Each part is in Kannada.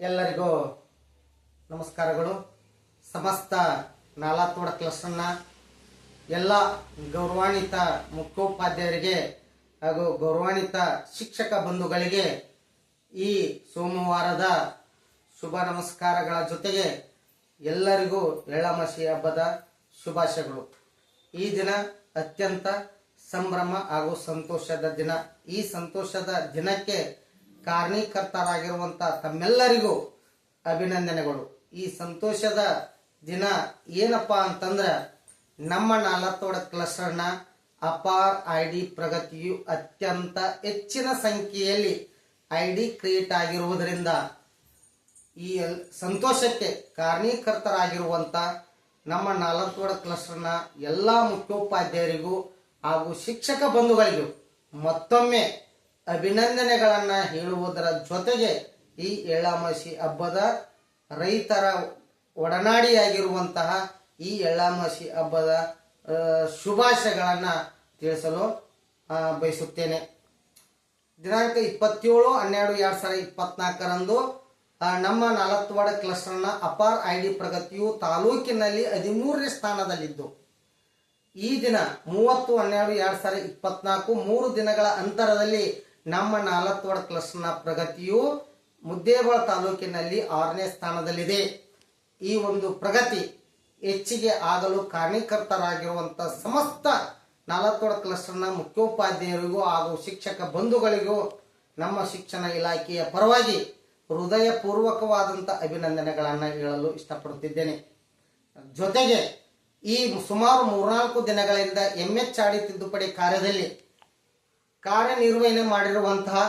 ಎಲ್ಲರಿಗೂ ನಮಸ್ಕಾರಗಳು. ಸಮಸ್ತ ನಾಲಾತೋಡ ಕ್ಲಸ್ಟರ್ನ ಎಲ್ಲ ಗೌರವಾನ್ವಿತ ಮುಖ್ಯೋಪಾಧ್ಯಾಯರಿಗೆ ಹಾಗೂ ಗೌರವಾನ್ವಿತ ಶಿಕ್ಷಕ ಬಂಧುಗಳಿಗೆ ಈ ಸೋಮವಾರದ ಶುಭ ನಮಸ್ಕಾರಗಳ ಜೊತೆಗೆ ಎಲ್ಲರಿಗೂ ಎಳ್ಳಮಸಿ ಹಬ್ಬದ ಶುಭಾಶಯಗಳು. ಈ ದಿನ ಅತ್ಯಂತ ಸಂಭ್ರಮ ಹಾಗೂ ಸಂತೋಷದ ದಿನ. ಈ ಸಂತೋಷದ ದಿನಕ್ಕೆ ಕಾರಣೀಕರ್ತರಾಗಿರುವಂತ ತಮ್ಮೆಲ್ಲರಿಗೂ ಅಭಿನಂದನೆಗಳು. ಈ ಸಂತೋಷದ ದಿನ ಏನಪ್ಪ ಅಂತಂದ್ರೆ, ನಮ್ಮ ನಾಲತ್ತೋಡ ಕ್ಲಸ್ಟರ್ನ ಅಪಾರ್ ಐ ಡಿ ಪ್ರಗತಿಯು ಅತ್ಯಂತ ಹೆಚ್ಚಿನ ಸಂಖ್ಯೆಯಲ್ಲಿ ಐ ಡಿ ಕ್ರಿಯೇಟ್ ಆಗಿರುವುದರಿಂದ ಈ ಸಂತೋಷಕ್ಕೆ ಕಾರಣೀಕರ್ತರಾಗಿರುವಂತ ನಮ್ಮ ನಾಲ್ಕೋಡ ಕ್ಲಸ್ಟರ್ನ ಎಲ್ಲ ಮುಖ್ಯೋಪಾಧ್ಯಾಯರಿಗೂ ಹಾಗೂ ಶಿಕ್ಷಕ ಬಂಧುಗಳಿಗೂ ಮತ್ತೊಮ್ಮೆ ಅಭಿನಂದನೆಗಳನ್ನ ಹೇಳುವುದರ ಜೊತೆಗೆ ಈ ಎಳ್ಳಾಮಾಸಿ ಹಬ್ಬದ ರೈತರ ಒಡನಾಡಿಯಾಗಿರುವಂತಹ ಈ ಎಳ್ಳಾಮಾಸಿ ಹಬ್ಬದ ಶುಭಾಶಯಗಳನ್ನು ತಿಳಿಸಲು ಬಯಸುತ್ತೇನೆ. ದಿನಾಂಕ ಇಪ್ಪತ್ತೇಳು, ಹನ್ನೆರಡು, ಎರಡು ಸಾವಿರದ ಇಪ್ಪತ್ನಾಲ್ಕರಂದು ನಮ್ಮ ನಾಲ್ಕವಾಡ ಕ್ಲಸ್ಟರ್ನ ಅಪಾರ್ ಐ ಡಿ ಪ್ರಗತಿಯು ತಾಲೂಕಿನಲ್ಲಿ ಹದಿಮೂರನೇ ಸ್ಥಾನದಲ್ಲಿದ್ದು. ಈ ದಿನ ಮೂವತ್ತು, ಹನ್ನೆರಡು, ಎರಡು ಸಾವಿರದ ಇಪ್ಪತ್ನಾಲ್ಕು, ಮೂರು ದಿನಗಳ ಅಂತರದಲ್ಲಿ ನಮ್ಮ ನಾಲತ್ವಾಡ ಕ್ಲಸ್ಟರ್ನ ಪ್ರಗತಿಯು ಮುದ್ದೇಗೋಳ ತಾಲೂಕಿನಲ್ಲಿ ಆರನೇ ಸ್ಥಾನದಲ್ಲಿದೆ. ಈ ಒಂದು ಪ್ರಗತಿ ಹೆಚ್ಚಿಗೆ ಆಗಲು ಕಾರಣೀಕರ್ತರಾಗಿರುವಂತ ಸಮಸ್ತ ನಾಲ್ಕವಾಡ ಕ್ಲಸ್ಟರ್ನ ಮುಖ್ಯೋಪಾಧ್ಯಾಯರಿಗೂ ಹಾಗೂ ಶಿಕ್ಷಕ ಬಂಧುಗಳಿಗೂ ನಮ್ಮ ಶಿಕ್ಷಣ ಇಲಾಖೆಯ ಪರವಾಗಿ ಹೃದಯಪೂರ್ವಕವಾದಂಥ ಅಭಿನಂದನೆಗಳನ್ನು ಹೇಳಲು ಇಷ್ಟಪಡುತ್ತಿದ್ದೇನೆ. ಜೊತೆಗೆ ಈ ಸುಮಾರು ಮೂರ್ನಾಲ್ಕು ದಿನಗಳಿಂದ ಎಂ ತಿದ್ದುಪಡಿ ಕಾರ್ಯದಲ್ಲಿ ಕಾರ್ಯನಿರ್ವಹಣೆ ಮಾಡಿರುವಂತಹ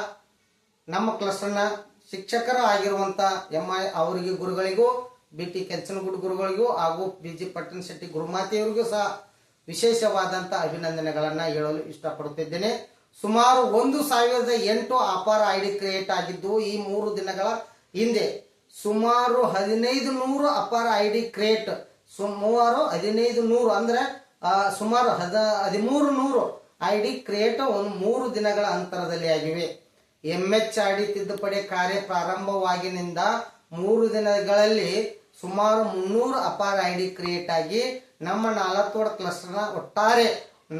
ನಮ್ಮ ಕ್ಲಸ್ಟರ್ನ ಶಿಕ್ಷಕರ ಆಗಿರುವಂತಹ ಎಂ ಐ ಅವರಿಗೆ ಗುರುಗಳಿಗೂ ಬಿ ಟಿ ಕೆಂಚನಗುಡ್ ಗುರುಗಳಿಗೂ ಹಾಗೂ ಬಿ ಜಿ ಪಟ್ಟಣ ಶೆಟ್ಟಿ ಗುರುಮಾತೆಯವರಿಗೂ ಸಹ ವಿಶೇಷವಾದಂಥ ಅಭಿನಂದನೆಗಳನ್ನು ಹೇಳಲು ಇಷ್ಟಪಡುತ್ತಿದ್ದೇನೆ. ಸುಮಾರು ಒಂದು ಸಾವಿರದ ಎಂಟು ಅಪಾರ ಐ ಡಿ ಕ್ರಿಯೇಟ್ ಆಗಿದ್ದು, ಈ ಮೂರು ದಿನಗಳ ಹಿಂದೆ ಸುಮಾರು ಹದಿನೈದು ನೂರು ಅಪಾರ ಐ ಡಿ ಕ್ರಿಯೇಟ್ ಸುಮಾರು ಹದಿನೈದು ನೂರು ಅಂದ್ರೆ ಸುಮಾರು ಹದ ಹದಿಮೂರು ನೂರು ಐ ಡಿ ಕ್ರಿಯೇಟ್ ಒಂದು ಮೂರು ದಿನಗಳ ಅಂತರದಲ್ಲಿ ಆಗಿವೆ. ಎಂಎಚ್ ಆರ್ ಡಿ ತಿದ್ದುಪಡಿ ಕಾರ್ಯ ಪ್ರಾರಂಭವಾಗಿನಿಂದ ಮೂರು ದಿನಗಳಲ್ಲಿ ಸುಮಾರು ಮುನ್ನೂರು ಅಪಾರ ಐ ಡಿ ಕ್ರಿಯೇಟ್ ಆಗಿ ನಮ್ಮ ನಾಲ್ಕೋಡ ಕ್ಲಸ್ಟರ್ನ ಒಟ್ಟಾರೆ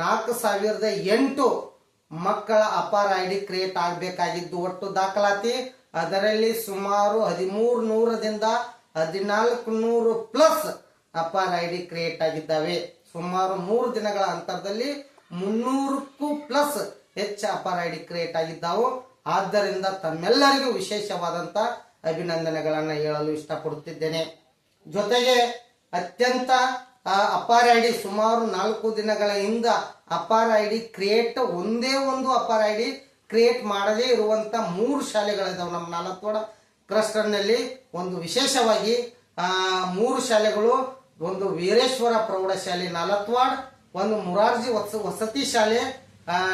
ನಾಲ್ಕು ಸಾವಿರದ ಎಂಟು ಮಕ್ಕಳ ಅಪಾರ ಐ ಡಿ ಕ್ರಿಯೇಟ್ ಆಗಬೇಕಾಗಿದ್ದು ಒಟ್ಟು ದಾಖಲಾತಿ ಅದರಲ್ಲಿ ಸುಮಾರು ಹದಿಮೂರು ನೂರದಿಂದ ಹದಿನಾಲ್ಕು ನೂರು ಪ್ಲಸ್ ಅಪಾರ ಐ ಡಿ ಕ್ರಿಯೇಟ್ ಆಗಿದ್ದಾವೆ. ಸುಮಾರು ಮೂರು ದಿನಗಳ ಅಂತರದಲ್ಲಿ ಮುನ್ನೂರಕ್ಕೂ ಪ್ಲಸ್ ಹೆಚ್ಚು ಅಪಾರ ಐ ಡಿ ಕ್ರಿಯೇಟ್ ಆಗಿದ್ದಾವು. ಆದ್ದರಿಂದ ತಮ್ಮೆಲ್ಲರಿಗೂ ವಿಶೇಷವಾದಂತ ಅಭಿನಂದನೆಗಳನ್ನು ಹೇಳಲು ಇಷ್ಟಪಡುತ್ತಿದ್ದೇನೆ. ಜೊತೆಗೆ ಅತ್ಯಂತ ಅಪಾರ ಐ ಡಿ ಸುಮಾರು ನಾಲ್ಕು ದಿನಗಳ ಹಿಂದ ಅಪಾರ ಐ ಡಿ ಕ್ರಿಯೇಟ್, ಒಂದೇ ಒಂದು ಅಪಾರ ಐ ಡಿ ಕ್ರಿಯೇಟ್ ಮಾಡದೇ ಇರುವಂತ ಮೂರು ಶಾಲೆಗಳಿದಾವೆ ನಮ್ಮ ನಾಲ್ಕೋಡ ಕ್ಲಸ್ಟರ್ನಲ್ಲಿ ಒಂದು ವಿಶೇಷವಾಗಿ ಮೂರು ಶಾಲೆಗಳು, ಒಂದು ವೀರೇಶ್ವರ ಪ್ರೌಢಶಾಲೆ ನಾಲತ್ವಾಡ್ ಒಂದು ಮುರಾರ್ಜಿ ವಸ ವಸತಿ ಶಾಲೆ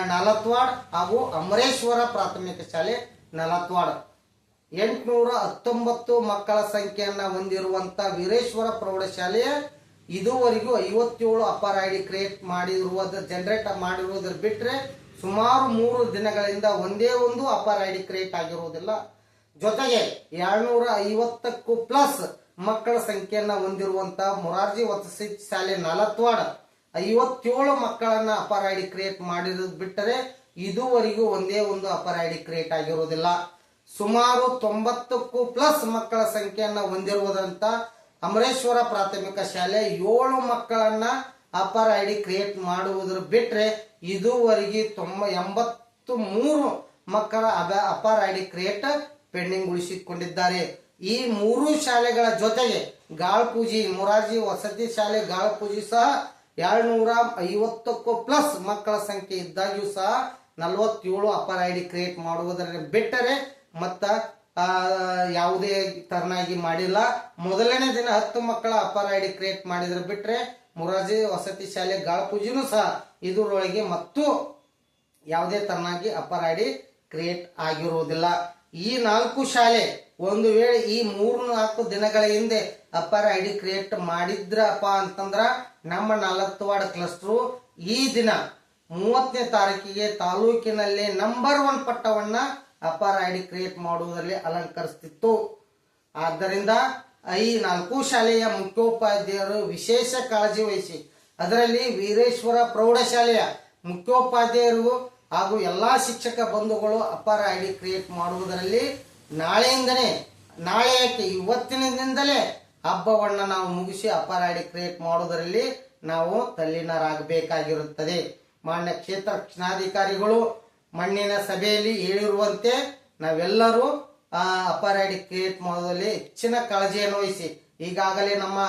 ನಲತ್ವಾಡ್ ಹಾಗೂ ಅಮರೇಶ್ವರ ಪ್ರಾಥಮಿಕ ಶಾಲೆ ನಲತ್ವಾಡ್. ಎಂಟುನೂರ ಹತ್ತೊಂಬತ್ತು ಮಕ್ಕಳ ಸಂಖ್ಯೆಯನ್ನ ಹೊಂದಿರುವಂತ ವೀರೇಶ್ವರ ಪ್ರೌಢಶಾಲೆ ಇದುವರೆಗೂ ಐವತ್ತೇಳು ಅಪಾರ ಐ ಡಿ ಕ್ರಿಯೇಟ್ ಮಾಡಿರುವ ಜನರೇಟ್ ಮಾಡಿರುವುದರ ಬಿಟ್ಟರೆ ಸುಮಾರು ಮೂರು ದಿನಗಳಿಂದ ಒಂದೇ ಒಂದು ಅಪಾರ ಐ ಡಿ ಕ್ರಿಯೇಟ್ ಆಗಿರುವುದಿಲ್ಲ. ಜೊತೆಗೆ ಎರಡ್ನೂರ ಐವತ್ತಕ್ಕೂ ಪ್ಲಸ್ ಮಕ್ಕಳ ಸಂಖ್ಯೆಯನ್ನ ಹೊಂದಿರುವಂತಹ ಮೊರಾರ್ಜಿ ವಸತಿ ಶಾಲೆ ನಾಲತ್ವಾಡ ಐವತ್ತೇಳು ಮಕ್ಕಳನ್ನ ಅಪರ್ ಐ ಡಿ ಕ್ರಿಯೇಟ್ ಮಾಡಿರೋದು ಬಿಟ್ಟರೆ ಇದುವರೆಗೂ ಒಂದೇ ಒಂದು ಅಪರ್ ಐ ಡಿ ಕ್ರಿಯೇಟ್ ಆಗಿರುವುದಿಲ್ಲ ಸುಮಾರು ತೊಂಬತ್ತಕ್ಕೂ ಪ್ಲಸ್ ಮಕ್ಕಳ ಸಂಖ್ಯೆಯನ್ನ ಹೊಂದಿರುವುದಂತ ಅಮರೇಶ್ವರ ಪ್ರಾಥಮಿಕ ಶಾಲೆ ಏಳು ಮಕ್ಕಳನ್ನ ಅಪರ್ ಐ ಡಿ ಕ್ರಿಯೇಟ್ ಮಾಡುವುದರ ಬಿಟ್ರೆ ಇದುವರೆಗೆ ತೊಂಬ ಎಂಬತ್ತು ಮೂರು ಮಕ್ಕಳ ಅಬ APAAR I D create pending ಉಳಿಸಿಕೊಂಡಿದ್ದಾರೆ. ಈ ಮೂರು ಶಾಲೆಗಳ ಜೊತೆಗೆ ಗಾಳ್ಪೂಜಿ ಮೊರಾರ್ಜಿ, ವಸತಿ ಶಾಲೆ ಗಾಳ್ಪೂಜಿ ಸಹ ಎರಡ್ನೂರ ಐವತ್ತಕ್ಕೂ ಪ್ಲಸ್ ಮಕ್ಕಳ ಸಂಖ್ಯೆ ಇದ್ದಾಗ್ಯೂ ಸಹ ನಲವತ್ತೇಳು ಅಪರ್ ಐ ಡಿ ಕ್ರಿಯೇಟ್ ಮಾಡುವುದರ ಬಿಟ್ಟರೆ ಮತ್ತ ಯಾವುದೇ ತರನಾಗಿ ಮಾಡಿಲ್ಲ. ಮೊದಲನೇ ದಿನ ಹತ್ತು ಮಕ್ಕಳ ಅಪರ್ ಐ ಡಿ ಕ್ರಿಯೇಟ್ ಮಾಡಿದ್ರೆ ಬಿಟ್ಟರೆ ಮುರಾಜಿ ವಸತಿ ಶಾಲೆ ಗಾಳಪೂಜಿನೂ ಸಹ ಇದರೊಳಗೆ ಮತ್ತು ಯಾವುದೇ ತರನಾಗಿ ಅಪರ್ ಐ ಡಿ ಕ್ರಿಯೇಟ್ ಆಗಿರುವುದಿಲ್ಲ. ಈ ನಾಲ್ಕು ಶಾಲೆ ಒಂದು ವೇಳೆ ಈ ಮೂರು ನಾಲ್ಕು ದಿನಗಳ ಹಿಂದೆ ಅಪ್ಪರ್ ಐ ಡಿ ಕ್ರಿಯೇಟ್ ಮಾಡಿದ್ರಪ್ಪ ಅಂತಂದ್ರ ನಮ್ಮ ನಾಲ್ಕವಾಡ ಕ್ಲಸ್ಟರ್ ಈ ದಿನ ಮೂವತ್ತನೇ ತಾರೀಕಿಗೆ ತಾಲೂಕಿನಲ್ಲಿ ನಂಬರ್ ಒನ್ ಪಟ್ಟವನ್ನ ಅಪಾರ ಐ ಡಿ ಕ್ರಿಯೇಟ್ ಮಾಡುವುದರಲ್ಲಿ ಅಲಂಕರಿಸ್ತಿತ್ತು. ಆದ್ದರಿಂದ ಈ ನಾಲ್ಕು ಶಾಲೆಯ ಮುಖ್ಯೋಪಾಧ್ಯಾಯರು ವಿಶೇಷ ಕಾಳಜಿ ವಹಿಸಿ, ಅದರಲ್ಲಿ ವೀರೇಶ್ವರ ಪ್ರೌಢಶಾಲೆಯ ಮುಖ್ಯೋಪಾಧ್ಯಾಯರು ಹಾಗೂ ಎಲ್ಲ ಶಿಕ್ಷಕ ಬಂಧುಗಳು ಅಪಾರ ಐ ಡಿ ಕ್ರಿಯೇಟ್ ಮಾಡುವುದರಲ್ಲಿ ನಾಳೆಯಿಂದನೇ ನಾಳೆ ಯಾಕೆ ಇವತ್ತಿನಿಂದಲೇ ಹಬ್ಬವನ್ನು ನಾವು ಮುಗಿಸಿ ಅಪಾರ ಐ ಡಿ ಕ್ರಿಯೇಟ್ ಮಾಡುವುದರಲ್ಲಿ ನಾವು ತಲ್ಲೀನರಾಗಬೇಕಾಗಿರುತ್ತದೆ. ಮಾನ್ಯ ಕ್ಷೇತ್ರ ರಕ್ಷಣಾಧಿಕಾರಿಗಳು, ಮಣ್ಣಿನ ಸಭೆಯಲ್ಲಿ ಹೇಳಿರುವಂತೆ ನಾವೆಲ್ಲರೂ ಅಪಾರ ಐ ಡಿ ಕ್ರಿಯೇಟ್ ಮಾಡೋದ್ರಲ್ಲಿ ಹೆಚ್ಚಿನ ಕಾಳಜಿಯನ್ನು ವಹಿಸಿ, ಈಗಾಗಲೇ ನಮ್ಮ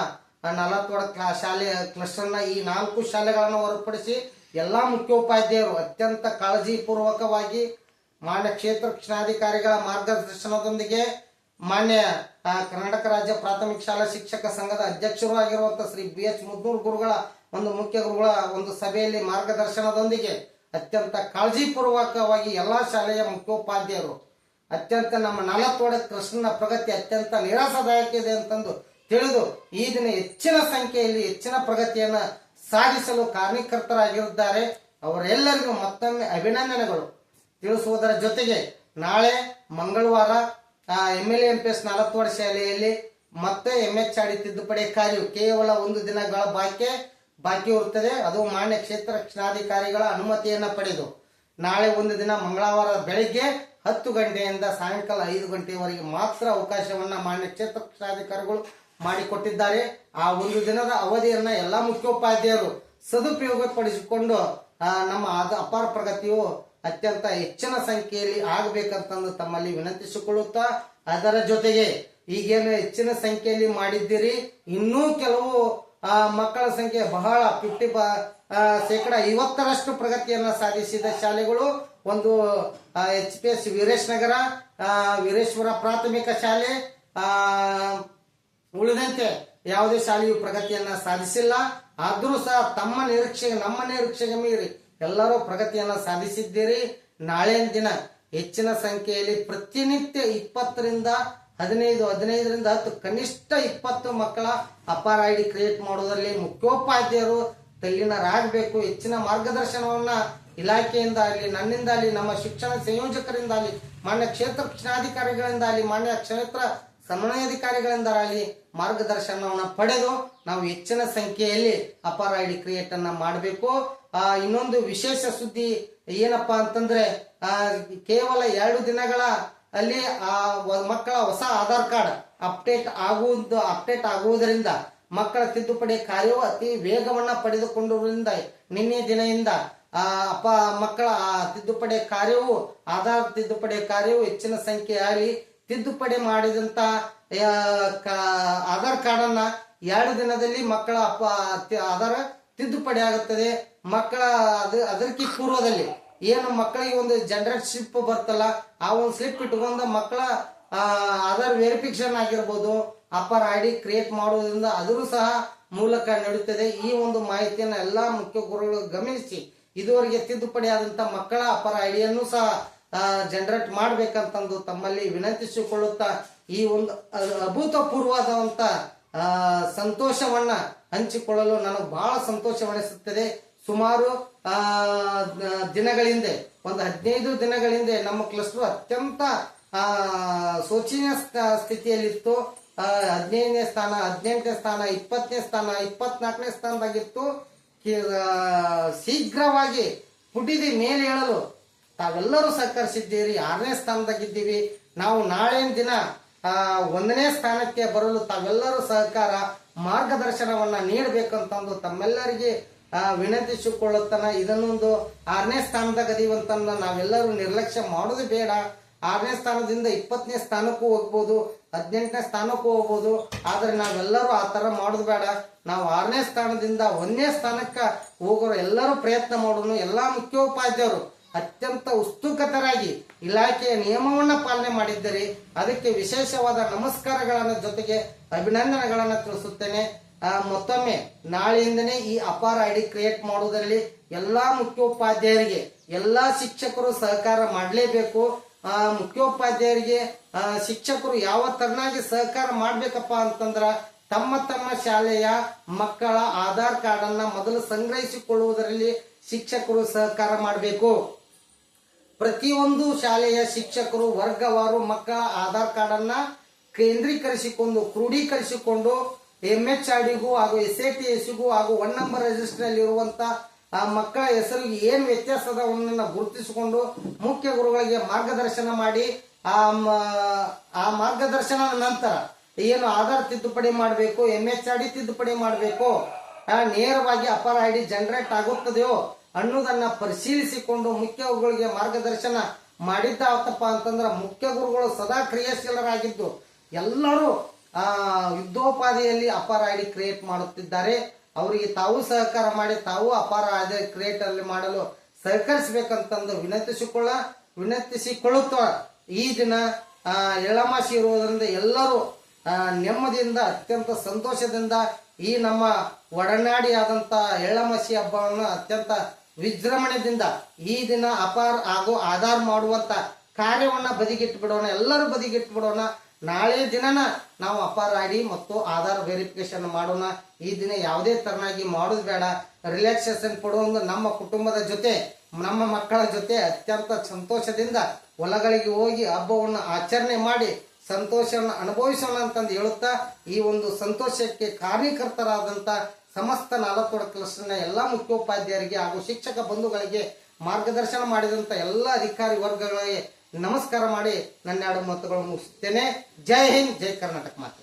ನಲವತ್ತೊಡ ಶಾಲೆ, ಕ್ಲಸ್ಟರ್ನ ಈ ನಾಲ್ಕು ಶಾಲೆಗಳನ್ನು ಹೊರತುಪಡಿಸಿ ಎಲ್ಲಾ ಮುಖ್ಯೋಪಾಧ್ಯಾಯರು ಅತ್ಯಂತ ಕಾಳಜಿಪೂರ್ವಕವಾಗಿ ಮಾನ್ಯ ಕ್ಷೇತ್ರ ಶಿಕ್ಷಣಾಧಿಕಾರಿಗಳ ಮಾರ್ಗದರ್ಶನದೊಂದಿಗೆ ಮಾನ್ಯ ಕರ್ನಾಟಕ ರಾಜ್ಯ ಪ್ರಾಥಮಿಕ ಶಾಲಾ ಶಿಕ್ಷಕ ಸಂಘದ ಅಧ್ಯಕ್ಷರು ಆಗಿರುವಂತಹ ಶ್ರೀ ಬಿ ಎಚ್ ಗುರುಗಳ ಒಂದು ಮುಖ್ಯ ಗುರುಗಳ ಒಂದು ಸಭೆಯಲ್ಲಿ ಮಾರ್ಗದರ್ಶನದೊಂದಿಗೆ ಅತ್ಯಂತ ಕಾಳಜಿಪೂರ್ವಕವಾಗಿ ಎಲ್ಲಾ ಶಾಲೆಯ ಮುಖ್ಯೋಪಾಧ್ಯಾಯರು, ಅತ್ಯಂತ ನಮ್ಮ ನಲವತ್ತೋಡ ಕೃಷ್ಣನ ಪ್ರಗತಿ ಅತ್ಯಂತ ನಿರಾಸದಾಯಕ ಇದೆ ಅಂತಂದು ತಿಳಿದು ಈ ದಿನ ಹೆಚ್ಚಿನ ಸಂಖ್ಯೆಯಲ್ಲಿ ಹೆಚ್ಚಿನ ಪ್ರಗತಿಯನ್ನ ಸಾಧಿಸಲು ಕಾರ್ಯಕರ್ತರಾಗಿರುತ್ತಾರೆ. ಅವರೆಲ್ಲರಿಗೂ ಮತ್ತೊಮ್ಮೆ ಅಭಿನಂದನೆಗಳು. ತಿಳಿಸುವುದರ ಜೊತೆಗೆ ನಾಳೆ ಮಂಗಳವಾರ M L M P S ವರ್ಷ ಶಾಲೆಯಲ್ಲಿ ಮತ್ತೆ ಎಂ ಎಚ್ ಆಡಿ ತಿದ್ದುಪಡಿ ಕಾರ್ಯವು ಕೇವಲ ಒಂದು ದಿನಗಳ ಬಾಕಿ ಬಾಕಿ ಇರುತ್ತದೆ. ಅದು ಮಾನ್ಯ ಕ್ಷೇತ್ರ ರಕ್ಷಣಾಧಿಕಾರಿಗಳ ಅನುಮತಿಯನ್ನ ಪಡೆದು ನಾಳೆ ಒಂದು ದಿನ ಮಂಗಳವಾರ ಬೆಳಿಗ್ಗೆ ಹತ್ತು ಗಂಟೆಯಿಂದ ಸಾಯಂಕಾಲ ಐದು ಗಂಟೆಯವರೆಗೆ ಮಾತ್ರ ಅವಕಾಶವನ್ನ ಮಾನ್ಯ ಕ್ಷೇತ್ರ ರಕ್ಷಣಾಧಿಕಾರಿಗಳು ಮಾಡಿಕೊಟ್ಟಿದ್ದಾರೆ. ಆ ಒಂದು ದಿನದ ಅವಧಿಯನ್ನ ಎಲ್ಲಾ ಮುಖ್ಯೋಪಾಧ್ಯಾಯರು ಸದುಪಯೋಗಪಡಿಸಿಕೊಂಡು ನಮ್ಮ ಅಪಾರ ಪ್ರಗತಿಯು ಅತ್ಯಂತ ಹೆಚ್ಚಿನ ಸಂಖ್ಯೆಯಲ್ಲಿ ಆಗಬೇಕಂತಂದು ತಮ್ಮಲ್ಲಿ ವಿನಂತಿಸಿಕೊಳ್ಳುತ್ತಾ ಅದರ ಜೊತೆಗೆ ಈಗೇನು ಹೆಚ್ಚಿನ ಸಂಖ್ಯೆಯಲ್ಲಿ ಮಾಡಿದ್ದೀರಿ. ಇನ್ನೂ ಕೆಲವು ಆ, ಮಕ್ಕಳ ಸಂಖ್ಯೆ ಬಹಳ ಫಿಫ್ಟಿ ಶೇಕಡ ಐವತ್ತರಷ್ಟು ಪ್ರಗತಿಯನ್ನ ಸಾಧಿಸಿದ ಶಾಲೆಗಳು ಒಂದು H P S Veeresh Nagar Veereshwara ಪ್ರಾಥಮಿಕ ಶಾಲೆ ಆ, ಉಳಿದಂತೆ ಯಾವುದೇ ಶಾಲೆಯು ಪ್ರಗತಿಯನ್ನ ಸಾಧಿಸಿಲ್ಲ, ಆದ್ರೂ ಸಹ ತಮ್ಮ ನಿರೀಕ್ಷೆಗೆ, ನಮ್ಮ ನಿರೀಕ್ಷೆಗೆ ಮೀರಿ ಎಲ್ಲರೂ ಪ್ರಗತಿಯನ್ನ ಸಾಧಿಸಿದ್ದೀರಿ. ನಾಳೆಯ ದಿನ ಹೆಚ್ಚಿನ ಸಂಖ್ಯೆಯಲ್ಲಿ ಪ್ರತಿನಿತ್ಯ ಇಪ್ಪತ್ತರಿಂದ ಹದಿನೈದು, ಹದಿನೈದರಿಂದ ಹತ್ತು ಕನಿಷ್ಠ ಇಪ್ಪತ್ತು ಮಕ್ಕಳ ಅಪಾರ ಐ ಡಿ ಕ್ರಿಯೇಟ್ ಮಾಡುವುದರಲ್ಲಿ ಮುಖ್ಯೋಪಾಧ್ಯಾಯರು ತಲ್ಲಿನರಾಗಬೇಕು. ಹೆಚ್ಚಿನ ಮಾರ್ಗದರ್ಶನವನ್ನ ಇಲಾಖೆಯಿಂದ ಆಗಲಿ, ನನ್ನಿಂದ ಆಗಲಿ, ನಮ್ಮ ಶಿಕ್ಷಣ ಸಂಯೋಜಕರಿಂದ ಆಗಲಿ, ಮಾನ್ಯ ಕ್ಷೇತ್ರ ಶಿಕ್ಷಣಾಧಿಕಾರಿಗಳಿಂದ ಆಗಲಿ, ಮಾನ್ಯ ಕ್ಷೇತ್ರ ಸಮನ್ವಯಾಧಿಕಾರಿಗಳಿಂದ ಆಗಲಿ ಮಾರ್ಗದರ್ಶನವನ್ನು ಪಡೆದು ನಾವು ಹೆಚ್ಚಿನ ಸಂಖ್ಯೆಯಲ್ಲಿ ಅಪಾರ ಐ ಡಿ ಕ್ರಿಯೇಟ್ ಅನ್ನ ಮಾಡಬೇಕು. ಆ, ಇನ್ನೊಂದು ವಿಶೇಷ ಸುದ್ದಿ ಏನಪ್ಪ ಅಂತಂದ್ರೆ, ಆ, ಕೇವಲ ಎರಡು ದಿನಗಳ ಅಲ್ಲಿ, ಆ ಮಕ್ಕಳ ಹೊಸ ಆಧಾರ್ ಕಾರ್ಡ್ ಅಪ್ಡೇಟ್ ಆಗುವುದು, ಅಪ್ಡೇಟ್ ಆಗುವುದರಿಂದ ಮಕ್ಕಳ ತಿದ್ದುಪಡಿ ಕಾರ್ಯವು ಅತಿ ವೇಗವನ್ನ ಪಡೆದುಕೊಂಡಿರುವುದರಿಂದ ನಿನ್ನೆ ದಿನದಿಂದ, ಆ ಅಪ್ಪ ಮಕ್ಕಳ ತಿದ್ದುಪಡಿ ಕಾರ್ಯವು, ಆಧಾರ್ ತಿದ್ದುಪಡಿ ಕಾರ್ಯವು ಹೆಚ್ಚಿನ ಸಂಖ್ಯೆಯಾಗಿ ತಿದ್ದುಪಡಿ ಮಾಡಿದಂತ ಆಧಾರ್ ಕಾರ್ಡ್ ಅನ್ನ ಎರಡು ದಿನದಲ್ಲಿ ಮಕ್ಕಳ ಅಪ್ಪ ಆಧಾರ ತಿದ್ದುಪಡಿ ಆಗುತ್ತದೆ. ಮಕ್ಕಳ, ಅದು, ಅದಕ್ಕೆ ಪೂರ್ವದಲ್ಲಿ ಏನು ಮಕ್ಕಳಿಗೆ ಒಂದು ಜನರಲ್ ಸ್ಲಿಪ್ ಬರ್ತಲ್ಲ, ಆ ಒಂದು ಸ್ಲಿಪ್ ಇಟ್ಕೊಂಡು ಮಕ್ಕಳ ಆಧಾರ್ ವೆರಿಫಿಕೇಶನ್ ಆಗಿರ್ಬೋದು ಅಪ್ಪರ್ ಐ ಡಿ ಕ್ರಿಯೇಟ್ ಮಾಡುವುದರಿಂದ ಅದರೂ ಸಹ ಮೂಲಕ ನಡೆಯುತ್ತದೆ ಈ ಒಂದು ಮಾಹಿತಿಯನ್ನು ಎಲ್ಲಾ ಮುಖ್ಯ ಗುರುಗಳು ಗಮನಿಸಿ, ಇದುವರೆಗೆ ತಿದ್ದುಪಡಿ ಆದಂತ ಮಕ್ಕಳ ಅಪರ ಐಡಿಯನ್ನು ಸಹ ಜನರೇಟ್ ಮಾಡಬೇಕಂತಂದು ತಮ್ಮಲ್ಲಿ ವಿನಂತಿಸಿಕೊಳ್ಳುತ್ತಾ ಈ ಒಂದು ಅ- ಅಭೂತಪೂರ್ವವಾದಂತ ಸಂತೋಷವನ್ನ ಹಂಚಿಕೊಳ್ಳಲು ನನಗೆ ಬಹಳ ಸಂತೋಷವೆನಿಸುತ್ತದೆ. ಸುಮಾರು ದಿನಗಳಿಂದೆ, ಒಂದು ಹದಿನೈದು ದಿನಗಳಿಂದೆ ನಮ್ಮ ಕ್ಲಸ್ಟರ್ ಅತ್ಯಂತ ಶೋಚನೀಯ ಸ್ಥ- ಸ್ಥಿತಿಯಲ್ಲಿತ್ತು. ಹದಿನೈದನೇ ಸ್ಥಾನ, ಹದಿನೆಂಟನೇ ಸ್ಥಾನ, ಇಪ್ಪತ್ತನೇ ಸ್ಥಾನ, ಇಪ್ಪತ್ನಾಲ್ಕನೇ ಸ್ಥಾನದಾಗಿತ್ತು. ಶೀಘ್ರವಾಗಿ ಪುಟಿದಿ ಮೇಲೆ ಹೇಳಲು ತಾವೆಲ್ಲರೂ ಸಹಕರಿಸಿದ್ದೀರಿ, ಆರನೇ ಸ್ಥಾನದಾಗಿದ್ದೀವಿ ನಾವು ನಾಳಿನ ದಿನ ಒಂದನೇ ಸ್ಥಾನಕ್ಕೆ ಬರಲು ತಾವೆಲ್ಲರೂ ಸಹಕಾರ, ಮಾರ್ಗದರ್ಶನವನ್ನ ನೀಡಬೇಕಂತಂದು ತಮ್ಮೆಲ್ಲರಿಗೆ ವಿನಂತಿಸಿಕೊಳ್ಳುತ್ತಾನ. ಇದನ್ನೊಂದು ಆರನೇ ಸ್ಥಾನದಾಗ ಅದೀವಂತನ್ನ ನಾವೆಲ್ಲರೂ ನಿರ್ಲಕ್ಷ್ಯ ಮಾಡೋದು ಬೇಡ. ಆರನೇ ಸ್ಥಾನದಿಂದ ಇಪ್ಪತ್ತನೇ ಸ್ಥಾನಕ್ಕೂ ಹೋಗ್ಬೋದು, ಹದಿನೆಂಟನೇ ಸ್ಥಾನಕ್ಕೂ ಹೋಗ್ಬೋದು. ಆದರೆ ನಾವೆಲ್ಲರೂ ಆ ಥರ ಮಾಡೋದು ಬೇಡ. ನಾವು ಆರನೇ ಸ್ಥಾನದಿಂದ ಒಂದನೇ ಸ್ಥಾನಕ್ಕೆ ಹೋಗೋರು ಎಲ್ಲರೂ ಪ್ರಯತ್ನ ಮಾಡೋಣ ಎಲ್ಲ ಮುಖ್ಯೋಪಾಧ್ಯಾಯರು ಅತ್ಯಂತ ಉತ್ಸುಕತರಾಗಿ ಇಲಾಖೆಯ ನಿಯಮವನ್ನು ಪಾಲನೆ ಮಾಡಿದ್ದರೆ ಅದಕ್ಕೆ ವಿಶೇಷವಾದ ನಮಸ್ಕಾರಗಳನ್ನ ಜೊತೆಗೆ ಅಭಿನಂದನೆಗಳನ್ನ ತಿಳಿಸುತ್ತೇನೆ. ಮತ್ತೊಮ್ಮೆ ನಾಳೆಯಿಂದನೇ ಈ ಅಪಾರ ಐಡಿ ಕ್ರಿಯೇಟ್ ಮಾಡುವುದರಲ್ಲಿ ಎಲ್ಲಾ ಮುಖ್ಯೋಪಾಧ್ಯಾಯರಿಗೆ, ಎಲ್ಲಾ ಶಿಕ್ಷಕರು ಸಹಕಾರ ಮಾಡಲೇಬೇಕು. ಆ, ಮುಖ್ಯೋಪಾಧ್ಯಾಯರಿಗೆ ಶಿಕ್ಷಕರು ಯಾವ ತರನಾಗಿ ಸಹಕಾರ ಮಾಡ್ಬೇಕಪ್ಪ ಅಂತಂದ್ರ ತಮ್ಮ ತಮ್ಮ ಶಾಲೆಯ ಮಕ್ಕಳ ಆಧಾರ್ ಕಾರ್ಡ್ ಅನ್ನ ಮೊದಲು ಸಂಗ್ರಹಿಸಿಕೊಳ್ಳುವುದರಲ್ಲಿ ಶಿಕ್ಷಕರು ಸಹಕಾರ ಮಾಡಬೇಕು. ಪ್ರತಿಯೊಂದು ಶಾಲೆಯ ಶಿಕ್ಷಕರು, ವರ್ಗವಾರು ಮಕ್ಕಳ ಆಧಾರ್ ಕಾರ್ಡ್ ಅನ್ನ ಕೇಂದ್ರೀಕರಿಸಿಕೊಂಡು, ಕ್ರೋಢೀಕರಿಸಿಕೊಂಡು ಎಂ ಎಚ್ ಆರ್ ಡಿಗೂ ಹಾಗೂ ಎಸ್ ಎ ಟಿ ಎಸ್ಗೂ ಹಾಗೂ ಒನ್ ನಂಬರ್ ರಿಜಿಸ್ಟರ್ ಅಲ್ಲಿ ಇರುವಂತ ಆ ಮಕ್ಕಳ ಹೆಸರಿಗೆ ಏನು ವ್ಯತ್ಯಾಸ ಅದನ್ನ ಗುರುತಿಸಿಕೊಂಡು ಮುಖ್ಯ ಗುರುಗಳಿಗೆ ಮಾರ್ಗದರ್ಶನ ಮಾಡಿ, ಆ ಆ ಮಾರ್ಗದರ್ಶನದ ನಂತರ ಏನು ಆಧಾರ್ ತಿದ್ದುಪಡಿ ಮಾಡಬೇಕು ಎಂ ಎಚ್ ಆರ್ ಡಿ ತಿದ್ದುಪಡಿ ಮಾಡಬೇಕು ನೇರವಾಗಿ ಅಪರ್ ಐ ಡಿ ಜನರೇಟ್ ಆಗುತ್ತದೆಯೋ ಅನ್ನೋದನ್ನ ಪರಿಶೀಲಿಸಿಕೊಂಡು ಮುಖ್ಯ ಗುರುಗಳಿಗೆ ಮಾರ್ಗದರ್ಶನ ಮಾಡಿದ್ದಾವತ್ತಪ್ಪ ಅಂತಂದ್ರ ಮುಖ್ಯ ಗುರುಗಳು ಸದಾ ಕ್ರಿಯಾಶೀಲರಾಗಿದ್ದು ಎಲ್ಲರೂ, ಆ, ಯುದ್ಧೋಪಾದಿಯಲ್ಲಿ ಅಪಾರ ಐಡಿ ಕ್ರಿಯೇಟ್ ಮಾಡುತ್ತಿದ್ದಾರೆ. ಅವರಿಗೆ ತಾವು ಸಹಕಾರ ಮಾಡಿ, ತಾವು ಅಪಾರ ಐಡಿ ಕ್ರಿಯೇಟ್ ಅಲ್ಲಿ ಮಾಡಲು ಸಹಕರಿಸಬೇಕಂತಂದು ವಿನಂತಿಸಿಕೊಳ್ಳ, ವಿನಂತಿಸಿಕೊಳ್ಳುತ್ತ ಈ ದಿನ ಎಳ್ಳಮಾಸಿ ಇರುವುದರಿಂದ ಎಲ್ಲರೂ ನೆಮ್ಮದಿಯಿಂದ, ಅತ್ಯಂತ ಸಂತೋಷದಿಂದ ಈ ನಮ್ಮ ಒಡನಾಡಿಯಾದಂತ ಎಳ್ಳಮಾಸಿ ಹಬ್ಬವನ್ನು ಅತ್ಯಂತ ವಿಜೃಂಭಣೆಯಿಂದ ಈ ದಿನ ಅಪಾರ ಆಗೋ ಆಧಾರ ಮಾಡುವಂತ ಕಾರ್ಯವನ್ನ ಬದಿಗಿಟ್ಟು ಬಿಡೋಣ ಎಲ್ಲರೂ ಬದಿಗಿಟ್ಟು ಬಿಡೋಣ ನಾಳೆ ದಿನನ ನಾವು ಅಪಾರ ಆಗಿ ಮತ್ತು ಆಧಾರ್ ವೆರಿಫಿಕೇಶನ್ ಮಾಡೋಣ. ಈ ದಿನ ಯಾವುದೇ ತರನಾಗಿ ಮಾಡೋದು ಬೇಡ. ರಿಲ್ಯಾಕ್ಸೇಷನ್ ಕೊಡುವುದು ನಮ್ಮ ಕುಟುಂಬದ ಜೊತೆ, ನಮ್ಮ ಮಕ್ಕಳ ಜೊತೆ ಅತ್ಯಂತ ಸಂತೋಷದಿಂದ ಹೊಲಗಳಿಗೆ ಹೋಗಿ ಹಬ್ಬವನ್ನು ಆಚರಣೆ ಮಾಡಿ ಸಂತೋಷವನ್ನು ಅನುಭವಿಸೋಣ ಅಂತಂದು ಹೇಳುತ್ತಾ, ಈ ಒಂದು ಸಂತೋಷಕ್ಕೆ ಕಾರಣೀಕರ್ತರಾದಂಥ ಸಮಸ್ತ ನಾಲ್ಕು ಕ್ಲಸ್ಟರ್ನ ಎಲ್ಲ ಮುಖ್ಯೋಪಾಧ್ಯಾಯರಿಗೆ ಹಾಗೂ ಶಿಕ್ಷಕ ಬಂಧುಗಳಿಗೆ ಮಾರ್ಗದರ್ಶನ ಮಾಡಿದಂಥ ಎಲ್ಲ ಅಧಿಕಾರಿ ವರ್ಗಗಳಿಗೆ ನಮಸ್ಕಾರ ಮಾಡಿ ನನ್ನ ಎರಡು ಮಾತುಗಳನ್ನು ಮುಗಿಸುತ್ತೇನೆ ಜೈ ಹಿಂದ್, ಜೈ ಕರ್ನಾಟಕ ಮಾತೆ.